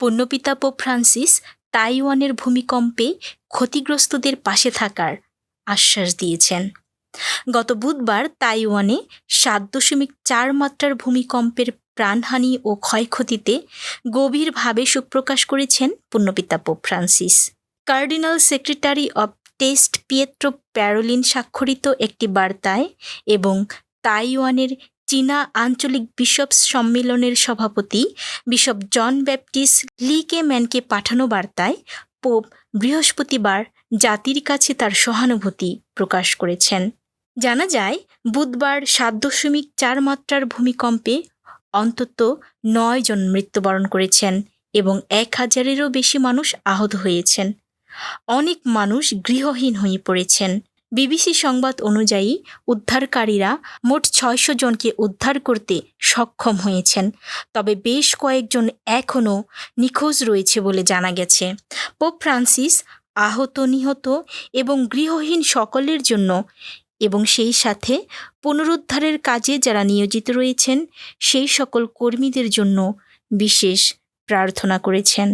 পুণ্যপিতা Pope Francis তাইওয়ানের ভূমিকম্পে ক্ষতিগ্রস্তদের পাশে থাকার আশ্বাস দিয়েছেন। গত বুধবার তাইওয়ানে সাত দশমিক চার মাত্রার ভূমিকম্পের প্রাণহানি ও ক্ষয়ক্ষতিতে গভীরভাবে শোক প্রকাশ করেছেন পুণ্যপিতা Pope Francis. Cardinal secretary of state Pietro Parolin স্বাক্ষরিত একটি বার্তায় এবং তাইওয়ানের চীনা আঞ্চলিক বিশপ সম্মেলনের সভাপতি বিশপ জন ব্যাপটিস্ট লিকে ম্যানকে পাঠানো বার্তায় পোপ বৃহস্পতিবার জাতির কাছে তার সহানুভূতি প্রকাশ করেছেন। জানা যায়, বুধবার সাত দশমিক চার মাত্রার ভূমিকম্পে অন্তত নয় জন মৃত্যুবরণ করেছেন এবং এক হাজারেরও বেশি মানুষ আহত হয়েছেন। অনেক মানুষ গৃহহীন হয়ে পড়েছেন। বিবিসি সংবাদ অনুযায়ী, উদ্ধারকারীরা মোট ছয়শো জনকে উদ্ধার করতে সক্ষম হয়েছেন। তবে বেশ কয়েকজন এখনও নিখোঁজ রয়েছে বলে জানা গেছে। পোপ ফ্রান্সিস আহত, নিহত এবং গৃহহীন সকলের জন্য এবং সেই সাথে পুনরুদ্ধারের কাজে যারা নিয়োজিত রয়েছেন, সেই সকল কর্মীদের জন্য বিশেষ প্রার্থনা করেছেন।